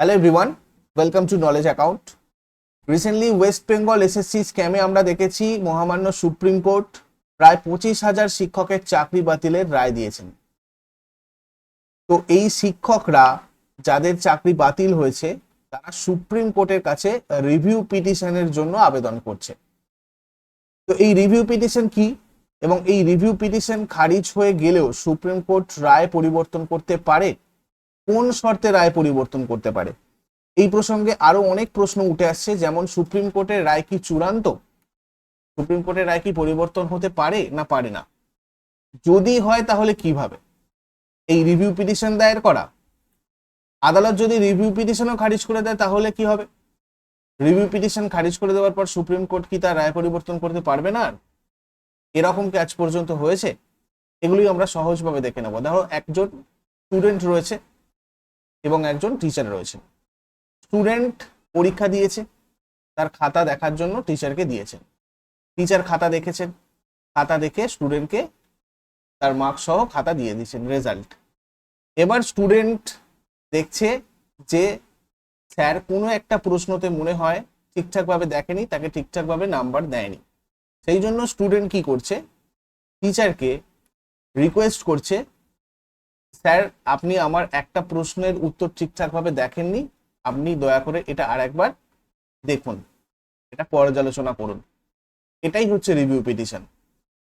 Hello everyone welcome to knowledge account recently West Bengal SSC স্ক্যামে আমরা দেখেছি মহামান্য supreme court প্রায় পঁচিশ হাজার শিক্ষকের চাকরি বাতিলের রায় দিয়েছেন। তো এই শিক্ষকরা যাদের চাকরি বাতিল হয়েছে, তারা সুপ্রিম কোর্টের কাছে রিভিউ পিটিশনের জন্য আবেদন করছে। তো এই রিভিউ পিটিশন কি? এবং এই রিভিউ পিটিশন খারিজ হয়ে গেলেও সুপ্রিম কোর্ট রায় পরিবর্তন করতে পারে কোন শর্তে রায় পরিবর্তন করতে পারে? এই প্রসঙ্গে আরও অনেক প্রশ্ন উঠে আসছে, যেমন সুপ্রিম কোর্টের রায় কি চূড়ান্ত? সুপ্রিম কোর্টের রায় কি পরিবর্তন হতে পারে না পারে না? যদি হয় তাহলে কীভাবে? এই রিভিউ পিটিশন দায়ের করা। আদালত যদি রিভিউ পিটিশনও খারিজ করে দেয় তাহলে কি হবে? রিভিউ পিটিশন খারিজ করে দেওয়ার পর সুপ্রিম কোর্ট কি তার রায় পরিবর্তন করতে পারবে না? এরকম কি আজ পর্যন্ত হয়েছে? এগুলি আমরা সহজভাবে দেখে নেব। ধরো একজন স্টুডেন্ট রয়েছে এবং একজন টিচার রয়েছে স্টুডেন্ট পরীক্ষা দিয়েছে, তার খাতা দেখার জন্য টিচারকে দিয়েছেন। টিচার খাতা দেখেছেন, খাতা দেখে স্টুডেন্টকে তার মার্কস সহ খাতা দিয়ে দিয়েছেন রেজাল্ট এবার স্টুডেন্ট দেখছে যে স্যার কোনো একটা প্রশ্নতে মনে হয় ঠিকঠাকভাবে দেখেনি, তাকে ঠিকঠাকভাবে নাম্বার দেয়নি। সেই জন্য স্টুডেন্ট কি করছে টিচারকে রিকোয়েস্ট করছে স্যার, আপনি আমার একটা প্রশ্নের উত্তর ঠিকঠাকভাবে দেখেননি। আপনি দয়া করে এটা আর একবার দেখুন। এটা পর্যালোচনা করুন। এটাই হচ্ছে রিভিউ পিটিশন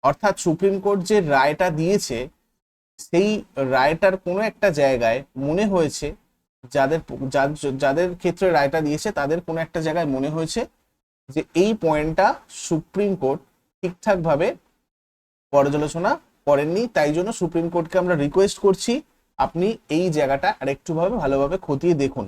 অর্থাৎ সুপ্রিম কোর্ট যে রায়টা দিয়েছে, সেই রায়টার কোনো একটা জায়গায় মনে হয়েছে, যাদের যাদের ক্ষেত্রে রায়টা দিয়েছে, তাদের কোনো একটা জায়গায় মনে হয়েছে যে এই পয়েন্টটা সুপ্রিম কোর্ট ঠিকঠাকভাবে পর্যালোচনা করেননি তাই জন্য সুপ্রিম কোর্টকে আমরা রিকোয়েস্ট করছি আপনি এই জায়গাটা আরেকটু ভাবে ভালোভাবে খতিয়ে দেখুন।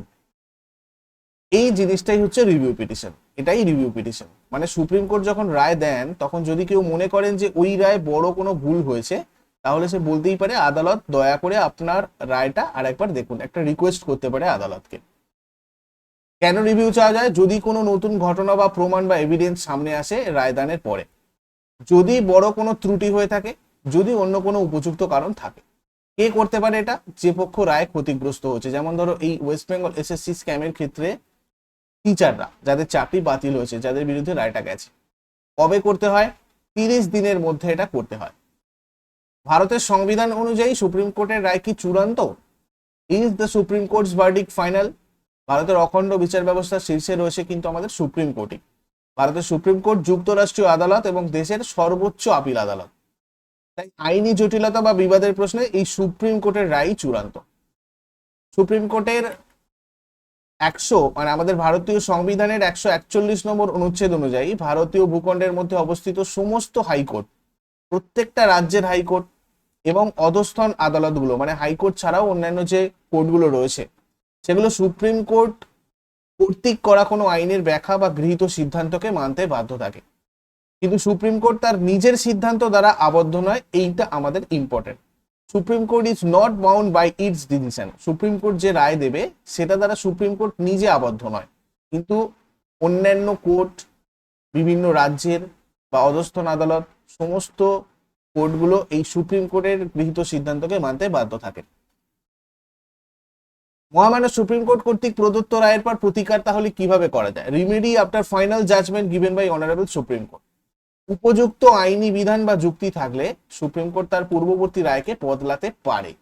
এই জিনিসটাই হচ্ছে রিভিউ পিটিশন এটাই রিভিউ পিটিশন মানে সুপ্রিম কোর্ট যখন রায় দেন, তখন যদি কেউ মনে করেন যে ওই রায় বড় কোনো ভুল হয়েছে, তাহলে সে বলতেই পারে, আদালত, দয়া করে আপনার রায়টা আরেকবার দেখুন। একটা রিকোয়েস্ট করতে পারে আদালতকে। কেন রিভিউ চাওয়া যায়? যদি কোনো নতুন ঘটনা বা প্রমাণ বা এভিডেন্স সামনে আসে, রায়দানের পরে। যদি বড় কোনো ত্রুটি হয়ে থাকে যদি অন্য কোনো উপযুক্ত কারণ থাকে। কে করতে পারে এটা? যে পক্ষ রায় ক্ষতিগ্রস্ত হচ্ছে। যেমন ধরো এই ওয়েস্ট বেঙ্গল এসএসসি স্ক্যামের ক্ষেত্রে টিচাররা যাদের চাকরি বাতিল হয়েছে, যাদের বিরুদ্ধে রায়টা গেছে। কবে করতে হয়? তিরিশ দিনের মধ্যে এটা করতে হয়। ভারতের সংবিধান অনুযায়ী সুপ্রিম কোর্টের রায় কি চূড়ান্ত? Is the supreme court's verdict final ভারতের অখণ্ড বিচার ব্যবস্থা শীর্ষে রয়েছে কিন্তু আমাদের সুপ্রিম কোর্টই। ভারতের সুপ্রিম কোর্ট যুক্তরাষ্ট্রীয় আদালত এবং দেশের সর্বোচ্চ আপিল আদালত। তাই আইনি জটিলতা বা বিবাদের প্রশ্নে এই সুপ্রিম কোর্টের রায় চূড়ান্ত। সুপ্রিম কোর্টের একশো মানে আমাদের ভারতীয় সংবিধানের একশো একচল্লিশ নম্বর অনুচ্ছেদ অনুযায়ী ভারতীয় ভূখণ্ডের মধ্যে অবস্থিত সমস্ত হাইকোর্ট, প্রত্যেকটা রাজ্যের হাইকোর্ট এবং অধস্থন আদালতগুলো মানে হাইকোর্ট ছাড়াও অন্যান্য যে কোর্টগুলো রয়েছে, সেগুলো সুপ্রিম কোর্ট কর্তৃক করা কোনো আইনের ব্যাখ্যা বা গৃহীত সিদ্ধান্তকে মানতে বাধ্য থাকে। কিন্তু সুপ্রিম কোর্ট তার নিজের সিদ্ধান্ত দ্বারা আবদ্ধ নয়, এইটা আমাদের important supreme court is not bound by its decision supreme court যে রায় দেবে, সেটা দ্বারা সুপ্রিম কোর্ট নিজে আবদ্ধ নয়। কিন্তু অন্যান্য কোর্ট, বিভিন্ন রাজ্যের বা অধস্থন আদালত, সমস্ত কোর্টগুলো এই সুপ্রিম কোর্টের গৃহীত সিদ্ধান্তকে মানতে বাধ্য থাকে। মহামান্য সুপ্রিম কোর্ট কর্তৃক প্রদত্ত রায়ের পর প্রতিকার তাহলে কীভাবে করা যায়? Remedy after final judgement given by honourable supreme court উপযুক্ত আইনি বিধান বা যুক্তি থাকলে সুপ্রিম কোর্ট তার পূর্ববর্তী রায়কে বদলাতে পারে।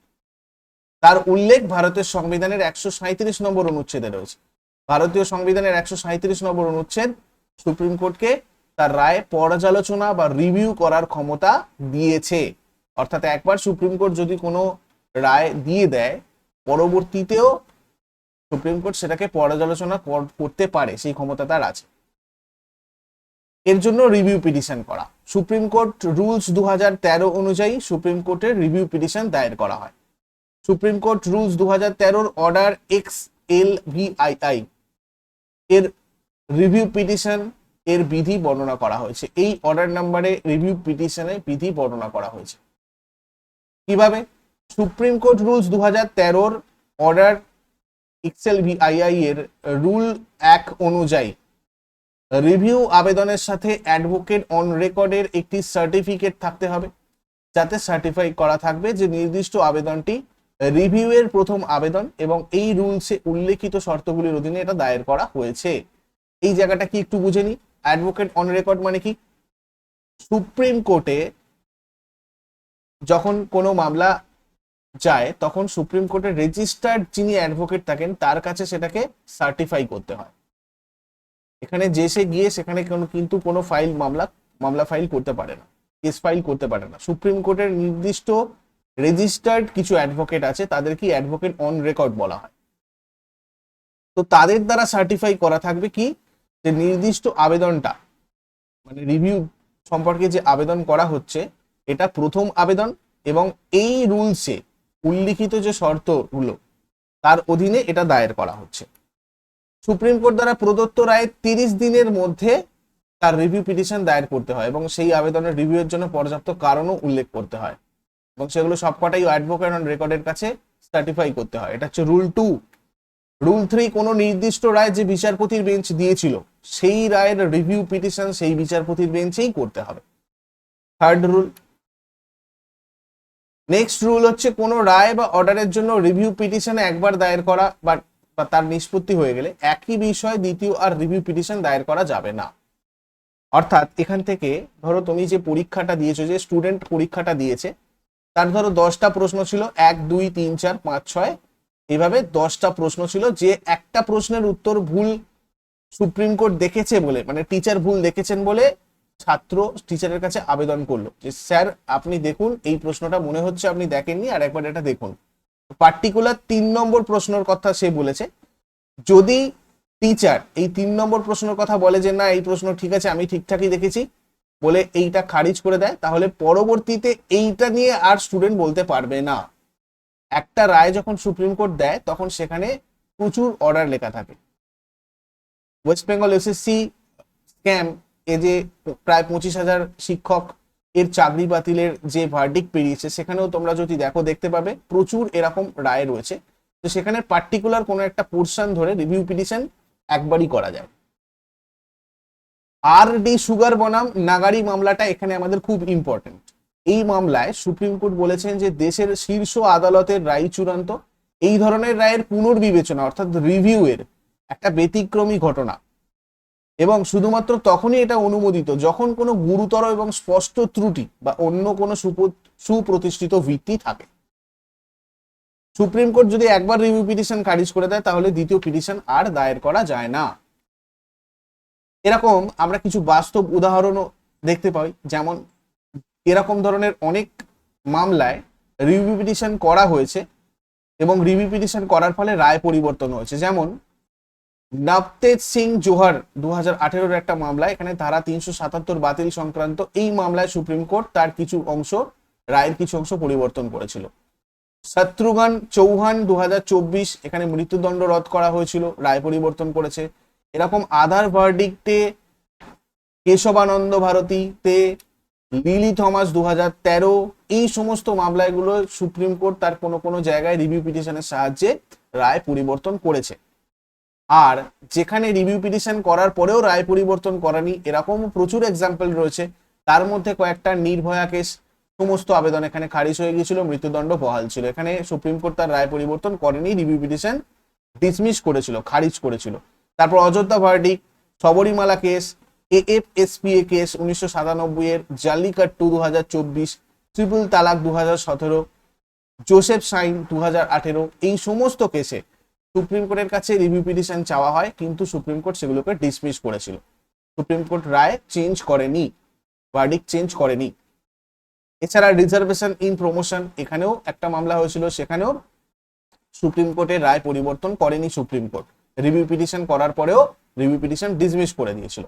তার উল্লেখ ভারতের সংবিধানের একশো সাঁত্রিশ নম্বর অনুচ্ছেদে রয়েছে। ভারতীয় সংবিধানের একশো সাঁত্রিশ নম্বর অনুচ্ছেদ সুপ্রিম কোর্টকে তার রায় পর্যালোচনা বা রিভিউ করার ক্ষমতা দিয়েছে। অর্থাৎ একবার সুপ্রিম কোর্ট যদি কোনো রায় দিয়ে দেয়, পরবর্তীতেও সুপ্রিম কোর্ট সেটাকে পর্যালোচনা কর- করতে পারে, সেই ক্ষমতা তার আছে। এর জন্য রিভিউ পিটিশন করা। সুপ্রিম কোর্ট রুলস দু তেরো অনুযায়ী সুপ্রিম কোর্টের রিভিউ পিটিশন দায়ের করা হয়। সুপ্রিম কোর্ট রুলস দু হাজার তেরোর order X L V I I এর রিভিউ পিটিশন এর বিধি বর্ণনা করা হয়েছে। এই অর্ডার নাম্বারে রিভিউ পিটিশনে বিধি বর্ণনা করা হয়েছে। কীভাবে? সুপ্রিম কোর্ট রুলস দু হাজার তেরোর অর্ডার এক্সেল ভিআইআই এর রুল এক অনুযায়ী রিভিউ আবেদনের সাথে অ্যাডভোকেট অন রেকর্ডের একটি সার্টিফিকেট থাকতে হবে, যাতে সার্টিফাই করা থাকবে যে নির্দিষ্ট আবেদনটি রিভিউয়ের প্রথম আবেদন এবং এই রুলসে উল্লেখিত শর্তগুলির অধীনে এটা দায়ের করা হয়েছে। এই জায়গাটা কি একটু বুঝে নি অ্যাডভোকেট অন রেকর্ড মানে কি? সুপ্রিম কোর্টে যখন কোনো মামলা যায়, তখন সুপ্রিম কোর্টের রেজিস্টার্ড যিনি অ্যাডভোকেট থাকেন, তার কাছে সেটাকে সার্টিফাই করতে হয়। এখানে যে সে গিয়ে সেখানে কোনো কিন্তু কোনো ফাইল মামলা মামলা ফাইল করতে পারে না কেস ফাইল করতে পারে না। সুপ্রিম কোর্টের নির্দিষ্ট রেজিস্টার্ড কিছু অ্যাডভোকেট আছে, তাদেরকে অ্যাডভোকেট অন রেকর্ড বলা হয়। তো তাদের দ্বারা সার্টিফাই করা থাকবে কি? যে নির্দিষ্ট আবেদনটা মানে রিভিউ সম্পর্কে যে আবেদন করা হচ্ছে, এটা প্রথম আবেদন এবং এই রুলসে উল্লিখিত যে শর্তগুলো, তার অধীনে এটা দায়ের করা হচ্ছে। সুপ্রিম কোর্ট দ্বারা প্রদত্ত রায়ের তিরিশ দিনের মধ্যে তার রিভিউ পিটিশন দায়ের করতে হয় এবং সেই আবেদনের রিভিউয়ের জন্য পর্যাপ্ত কারণও উল্লেখ করতে হয় এবং সেগুলো সবকটাই অ্যাডভোকেট অন রেকর্ডের কাছে সার্টিফাই করতে হয়। এটা হচ্ছে রুল টু রুল থ্রি কোনো নির্দিষ্ট রায় যে বিচারপতির বেঞ্চ দিয়েছিল, সেই রায়ের রিভিউ পিটিশন সেই বিচারপতির বেঞ্চেই করতে হবে। থার্ড রুল নেক্সট রুল হচ্ছে কোনো রায় বা অর্ডারের জন্য রিভিউ পিটিশন একবার দায়ের করা বা বা তার নিষ্পত্তি হয়ে গেলে একই বিষয়ে দ্বিতীয় আর রিভিউ পিটিশন দায়ের করা যাবে না। অর্থাৎ এখান থেকে ধরো তুমি যে পরীক্ষাটা দিয়েছ, যে স্টুডেন্ট পরীক্ষাটা দিয়েছে, তার ধরো দশটা প্রশ্ন ছিল, এক, দুই, তিন, চার, পাঁচ, ছয়। এভাবে দশটা প্রশ্ন ছিল যে একটা প্রশ্নের উত্তর ভুল সুপ্রিম কোর্ট দেখেছে বলে মানে টিচার ভুল দেখেছেন বলে ছাত্র টিচারের কাছে আবেদন করল যে, স্যার, আপনি দেখুন, এই প্রশ্নটা মনে হচ্ছে আপনি দেখেননি, আর একবার এটা দেখুন। পার্টিকুলার তিন নম্বর প্রশ্নের কথা সে বলেছে। যদি টিচার এই তিন নম্বর প্রশ্নের কথা বলে যে, না, এই প্রশ্ন ঠিক আছে, আমি ঠিকঠাকই দেখেছি। বলে এইটা খারিজ করে দেয়, তাহলে পরবর্তীতে এইটা নিয়ে আর স্টুডেন্ট বলতে পারবে না। একটা রায় যখন সুপ্রিম কোর্ট দেয়, তখন সেখানে প্রচুর অর্ডার লেখা থাকে। ওয়েস্ট বেঙ্গল এসএসসি স্ক্যাম এ যে প্রায় পঁচিশ হাজার শিক্ষক এর চাকরি বাতিলের যে ভার্ডিক পেরিয়েছে, সেখানেও তোমরা যদি দেখো, দেখতে পাবে প্রচুর এরকম রায় রয়েছে। তো সেখানে পার্টিকুলার কোনো একটা পোর্শন ধরে রিভিউ পিটিশন একবারই করা যায়। আর ডি সুগার বনাম নাগারি মামলাটা এখানে আমাদের খুব ইম্পর্টেন্ট এই মামলায় সুপ্রিম কোর্ট বলেছেন যে, দেশের শীর্ষ আদালতের রায় চূড়ান্ত। এই ধরনের রায়ের পুনর্বিবেচনা, অর্থাৎ রিভিউ এর একটা ব্যতিক্রমী ঘটনা। এবং শুধুমাত্র তখনই এটা অনুমোদিত যখন কোনো গুরুতর এবং স্পষ্ট ত্রুটি বা অন্য কোনো সুপ- সুপ্রতিষ্ঠিত ভিত্তি থাকে। সুপ্রিম কোর্ট যদি একবার রিভিউ পিটিশন খারিজ করে দেয়, তাহলে দ্বিতীয় পিটিশন আর দায়ের করা যায় না। এরকম আমরা কিছু বাস্তব উদাহরণও দেখতে পাই, যেমন এরকম ধরনের অনেক মামলায় রিভিউ পিটিশন করা হয়েছে এবং রিভিউ পিটিশন করার ফলে রায় পরিবর্তন হয়েছে। যেমন নবতেজ সিং জোহর দু হাজার একটা মামলা এখানে ধারা তিনশো সাতাত্তর বাতিল সংক্রান্ত এই মামলায় সুপ্রিম কোর্ট তার কিছু অংশ, রায়ের কিছু অংশ পরিবর্তন করেছিল। শত্রুঘ্ন চৌহান দু হাজার চব্বিশ, এখানে মৃত্যুদণ্ড রদ করা হয়েছিল, রায় পরিবর্তন করেছে। এরকম আধার ভার্ডিক্টে কেশবানন্দ ভারতীতে লিলি থমাস দু তেরো, এই সমস্ত মামলাগুলো সুপ্রিম কোর্ট তার কোনো কোনো জায়গায় রিভিউ পিটিশনের সাহায্যে রায় পরিবর্তন করেছে। আর যেখানে রিভিউ পিটিশন করার পরেও রায় পরিবর্তন করেনি, এরকম প্রচুর এক্সাম্পল রয়েছে। তার মধ্যে কয়েকটা নির্ভয়া কেস সমস্ত আবেদন এখানে খারিজ হয়ে গিয়েছিল, মৃত্যুদণ্ড বহাল ছিল। এখানে সুপ্রিম কোর্ট তার রায় পরিবর্তন করেনি রিভিউ পিটিশন ডিসমিস করেছিল, খারিজ করেছিল। তারপর Ayodhya verdict Sabarimala case AFSPA case উনিশশো সাতানব্বই এর জাল্লিকাট্টু দু হাজার চব্বিশ ট্রিপল তালাক দু হাজার সতেরো, জোসেফ সাইন দু হাজার আঠেরো, এই সমস্ত কেসে সুপ্রিম কোর্টের কাছে রিভিউ পিটিশন চাওয়া হয়, কিন্তু সুপ্রিম কোর্ট সেগুলোকে ডিসমিস করেছিল। সুপ্রিম কোর্ট রায় চেঞ্জ করেনি ভার্ডিক চেঞ্জ করেনি। এছাড়া রিজার্ভেশন ইন প্রমোশন এখানেও একটা মামলা হয়েছিল, সেখানেও সুপ্রিম কোর্টের রায় পরিবর্তন করেনি সুপ্রিম কোর্ট। রিভিউ পিটিশন করার পরেও রিভিউ পিটিশন ডিসমিস করে দিয়েছিল।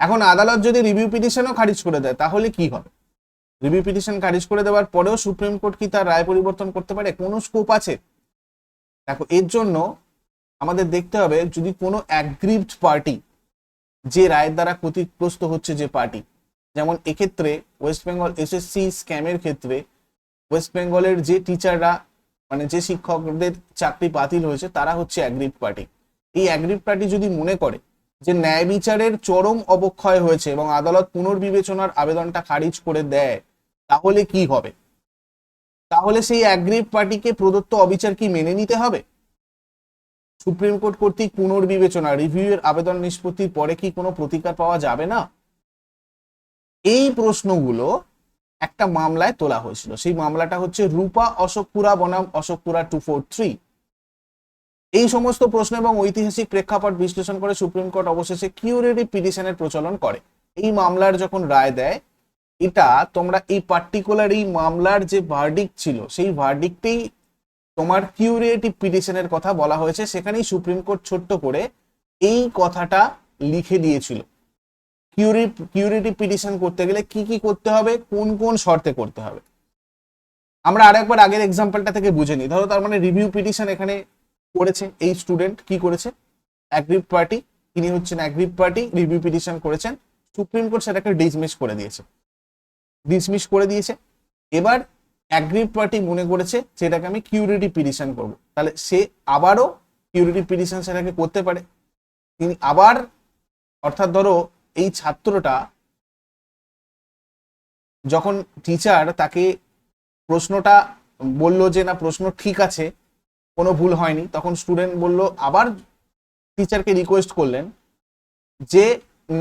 এখন আদালত যদি রিভিউ পিটিশনও খারিজ করে দেয়, তাহলে কি হবে? রিভিউ পিটিশন খারিজ করে দেওয়ার পরেও সুপ্রিম কোর্ট কি তার রায় পরিবর্তন করতে পারে? কোনো স্কোপ আছে? দেখো, এর জন্য আমাদের দেখতে হবে যদি কোনো অ্যাগ্রিভড পার্টি যে রায়ের দ্বারা ক্ষতিগ্রস্ত হচ্ছে যে পার্টি যেমন এক্ষেত্রে ওয়েস্ট বেঙ্গল এসএসসি স্ক্যামের ক্ষেত্রে ওয়েস্ট বেঙ্গলের যে টিচাররা মানে যে শিক্ষকদের চাকরি বাতিল হয়েছে, তারা হচ্ছে অ্যাগ্রিভ পার্টি এই অ্যাগ্রিভ পার্টি যদি মনে করে যে ন্যায় বিচারের চরম অবক্ষয় হয়েছে এবং আদালত পুনর্বিবেচনার আবেদনটা খারিজ করে দেয়, তাহলে কি হবে? তাহলে সেই অ্যাগ্রিভ পার্টিকে প্রদত্ত অবিচার কি মেনে নিতে হবে? সুপ্রিম কোর্ট কর্তৃক পুনর্বিবেচনা রিভিউ এর আবেদন নিষ্পত্তির পরে কি কোনো প্রতিকার পাওয়া যাবে না? এই প্রশ্নগুলো একটা মামলায় তোলা হয়েছিল। সেই মামলাটা হচ্ছে রূপা অশোকপুরা বনাম অশোকপুরা টু ফোর থ্রি। এই সমস্ত প্রশ্ন এবং ঐতিহাসিক প্রেক্ষাপট বিশ্লেষণ করে সুপ্রিম কোর্ট অবশেষে কিউরেটিভ পিটিশনের প্রচলন করে। এই মামলার যখন রায় দেয় এটা তোমরা এই পার্টিকুলার এই মামলার যে ভার্ডিক ছিল, সেই ভার্ডিকটেই তোমার কিউরিয়েটিভ পিটিশনের কথা বলা হয়েছে। সেখানেই সুপ্রিম কোর্ট ছোট্ট করে এই কথাটা লিখে দিয়েছিল। কিউরি কিউরেটিভ পিটিশন করতে গেলে কি কি করতে হবে? কোন কোন শর্তে করতে হবে? আমরা আরেকবার আগের এক্সাম্পলটা থেকে বুঝে নিই। ধরো তার মানে রিভিউ পিটিশন এখানে করেছে এই স্টুডেন্ট কি করেছে? অ্যাগ্রিভ পার্টি তিনি হচ্ছেন অ্যাগ্রিভ পার্টি রিভিউ পিটিশন করেছেন। সুপ্রিম কোর্ট সেটাকে ডিসমিস করে দিয়েছে। ডিসমিস করে দিয়েছে। এবার অ্যাগ্রিভ পার্টি মনে করেছে সেটাকে আমি কিউরিটি পিটিশন করব। তাহলে সে আবারও কিউরিটিভ পিটিশন সেটাকে করতে পারে। তিনি আবার, অর্থাৎ ধরো এই ছাত্রটা যখন টিচার তাকে প্রশ্নটা বলল যে না, প্রশ্ন ঠিক আছে, কোনো ভুল হয়নি, তখন স্টুডেন্ট বলল, আবার টিচারকে রিকোয়েস্ট করলেন যে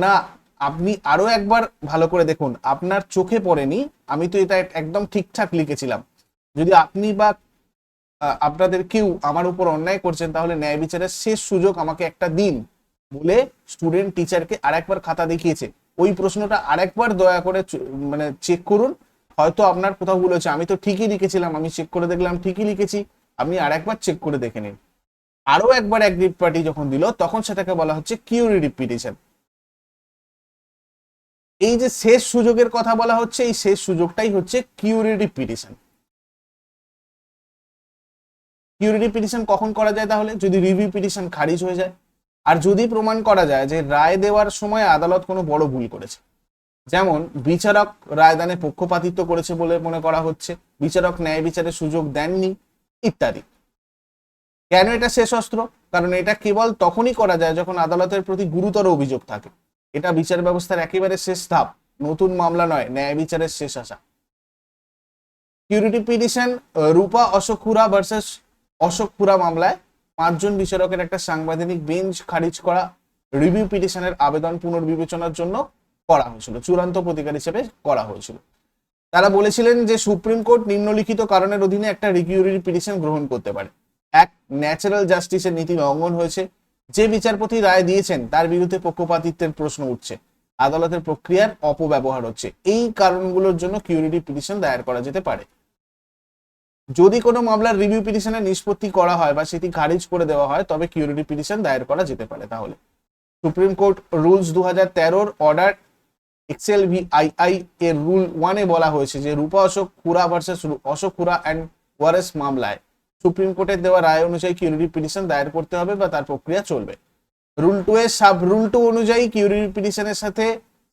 না আপনি আরও একবার ভালো করে দেখুন, আপনার চোখে পড়েনি, আমি তো এটা একদম ঠিকঠাক লিখেছিলাম। যদি আপনি বা আপনাদের কেউ আমার উপর অন্যায় করছেন, তাহলে ন্যায় বিচারের শেষ সুযোগ আমাকে একটা দিন বলে স্টুডেন্ট টিচারকে আরেকবার খাতা দেখিয়েছে। ওই প্রশ্নটা আরেকবার দয়া করে মানে চেক করুন। হয়তো আপনার কোথাও ভুল হয়েছে, আমি তো ঠিকই লিখেছিলাম, আমি চেক করে দেখলাম, ঠিকই লিখেছি, আপনি আরেকবার চেক করে দেখে নিন। আরও একবার এক অ্যাগ্রিভ পার্টি যখন দিল, তখন সেটাকে বলা হচ্ছে কিউরিটিভ পিটিশন এই যে শেষ সুযোগের কথা বলা হচ্ছে, এই শেষ সুযোগটাই হচ্ছে কিউরিটিভ পিটিশন কিউরিটিভ পিটিশন কখন করা যায় তাহলে? যদি রিভিউ পিটিশন খারিজ হয়ে যায়। আর যদি প্রমাণ করা যায় যে রায় দেওয়ার সময় আদালত কোনো বড় ভুল করেছে। যেমন, বিচারক রায়দানে পক্ষপাতিত্ব করেছে বলে মনে করা হচ্ছে, বিচারক ন্যায় বিচারের সুযোগ দেননি, ইত্যাদি। কেন এটা শেষ অস্ত্র? কারণ এটা কেবল তখনই করা যায় যখন আদালতের প্রতি গুরুতর অভিযোগ থাকে। এটা বিচার ব্যবস্থার একেবারে শেষ ধাপ। নতুন মামলা নয়, ন্যায় বিচারের শেষ আশা। কিউরিটি পিটিশন রূপা অশোকুরা ভার্সেস অশোকপুরা মামলায় পাঁচজন বিচারকের একটা সাংবিধানিক বেঞ্চ খারিজ করা রিভিউ পিটিশনের আবেদন পুনর্বিবেচনার জন্য করা হয়েছিল, চূড়ান্ত প্রতিকার হিসেবে করা হয়েছিল। তারা বলেছিলেন যে সুপ্রিম কোর্ট নিম্নলিখিত কারণের অধীনে একটা রিকিউরিটি পিটিশন গ্রহণ করতে পারে। এক ন্যাচারাল জাস্টিসের নীতি লঙ্ঘন হয়েছে। যে বিচারপতি রায় দিয়েছেন, তার বিরুদ্ধে পক্ষপাতিত্বের প্রশ্ন উঠছে। আদালতের প্রক্রিয়ার অপব্যবহার হচ্ছে। এই কারণগুলোর জন্য কিউরিটি পিটিশন দায়ের করা যেতে পারে। যদি কোনো মামলার রিভিউ পিটিশনের নিষ্পত্তি করা হয় বা সেটি খারিজ করে দেওয়া হয়, তবে কিউরিটি পিটিশন দায়ের করা যেতে পারে তাহলে। সুপ্রিম কোর্ট রুলস দু হাজার তেরোর order XL V I I এর রুল ওয়ানে বলা হয়েছে যে রূপা অশোক খুরা ভার্সেস অশোক খুরা অ্যান্ড ওয়ারেস মামলায় সুপ্রিম কোর্টের দেওয়া রায় অনুযায়ী কিউরিটি পিটিশন দায়ের করতে হবে বা তার প্রক্রিয়া চলবে। রুল টু এর সাব, রুল টু অনুযায়ী কিউরিটি পিটিশনের সাথে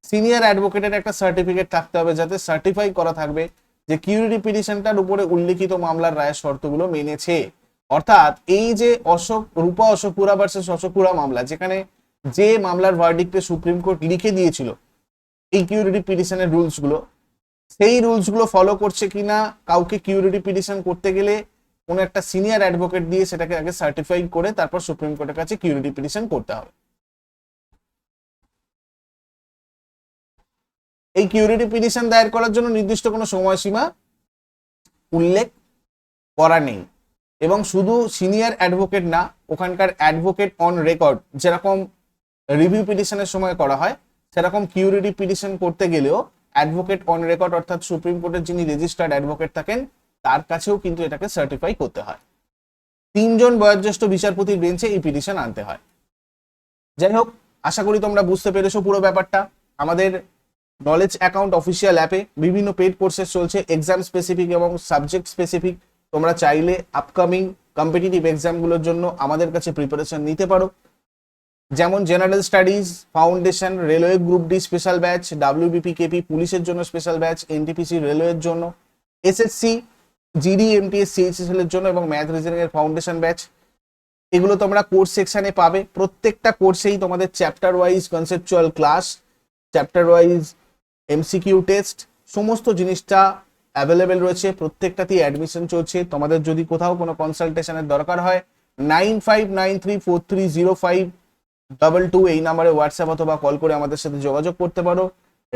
সিনিয়র অ্যাডভোকেটের একটা সার্টিফিকেট থাকতে হবে যাতে সার্টিফাই করা থাকবে যে কিউরিটি পিটিশনটার উপরে উল্লেখিত মামলার রায়ের শর্তগুলো মেনেছে। অর্থাৎ এই যে অশোক, রূপা অশোকুরা ভার্সেস অশোকুরা মামলা, যেখানে যে মামলার ভার্ডিক্টে সুপ্রিম কোর্ট লিখে দিয়েছিল এই কিউরিটি পিটিশনের রুলসগুলো, সেই রুলসগুলো ফলো করছে কিনা, কাউকে কিউরিটি পিটিশন করতে গেলে কোনো একটা সিনিয়র অ্যাডভোকেট দিয়ে সেটাকে আগে সার্টিফাই করে তারপর সুপ্রিম কোর্টের কাছে কিউরিটি পিটিশন করতে হবে। এই কিউরিটি পিটিশন দায়ের করার জন্য নির্দিষ্ট কোনো সময়সীমা উল্লেখ করা নেই এবং শুধু সিনিয়র অ্যাডভোকেট না, ওখানকার অ্যাডভোকেট অন রেকর্ড যেরকম রিভিউ পিটিশনের সময় করা হয়, সেরকম কিউরিটি পিটিশন করতে গেলেও অ্যাডভোকেট অন রেকর্ড অর্থাৎ সুপ্রিম কোর্টের যিনি রেজিস্টার্ড অ্যাডভোকেট থাকেন তার কাছেও কিন্তু এটাকে সার্টিফাই করতে হয়। তিনজন বয়োজ্যেষ্ঠ বিচারপতির বেঞ্চে এই পিটিশন আনতে হয়। যাই হোক, আশা করি তোমরা বুঝতে পেরেছ পুরো ব্যাপারটা। আমাদের নলেজ অ্যাকাউন্ট অফিসিয়াল অ্যাপে বিভিন্ন পেড কোর্সেস চলছে এক্সাম স্পেসিফিক এবং সাবজেক্ট স্পেসিফিক তোমরা চাইলে আপকামিং কম্পিটিটিভ এক্সামগুলোর জন্য আমাদের কাছে প্রিপারেশন নিতে পারো। যেমন general studies foundation railway group D special batch WBP KP পুলিশের জন্য স্পেশাল ব্যাচ এনটিপিসি রেলওয়ের জন্য এসএসসি জিডি এমটিএস সিএইচএসএল এর জন্য এবং ম্যাথ রিজনিং এর ফাউন্ডেশন ব্যাচ এগুলো তোমরা কোর্স সেকশনে পাবে। প্রত্যেকটা কোর্সেই তোমাদের chapter wise conceptual class chapter wise MCQ test সমস্ত জিনিসটা অ্যাভেলেবেল রয়েছে। প্রত্যেকটাতেই অ্যাডমিশন চলছে। তোমাদের যদি কোথাও কোনো কনসালটেশনের দরকার হয় nine five nine three four three zero five double two এই নাম্বারে হোয়াটসঅ্যাপ অথবা কল করে আমাদের সাথে যোগাযোগ করতে পারো।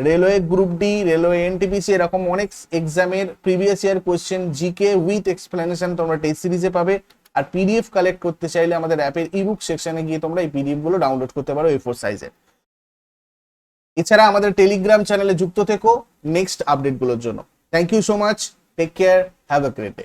Railway group D, railway NTPC, এরকম অনেক এক্সামের previous year question GK with explanation তোমরা টেস্ট সিরিজে পাবে। আর পিডিএফ কালেক্ট করতে চাইলে আমাদের অ্যাপের ইবুক সেকশনে গিয়ে তোমরা এই পিডিএফগুলো ডাউনলোড করতে পারো এ ফোর সাইজের এছাড়া আমাদের টেলিগ্রাম চ্যানেলে যুক্ত থেকো। নেক্সট আপডেটগুলোর জন্য। Thank you so much take care have a great day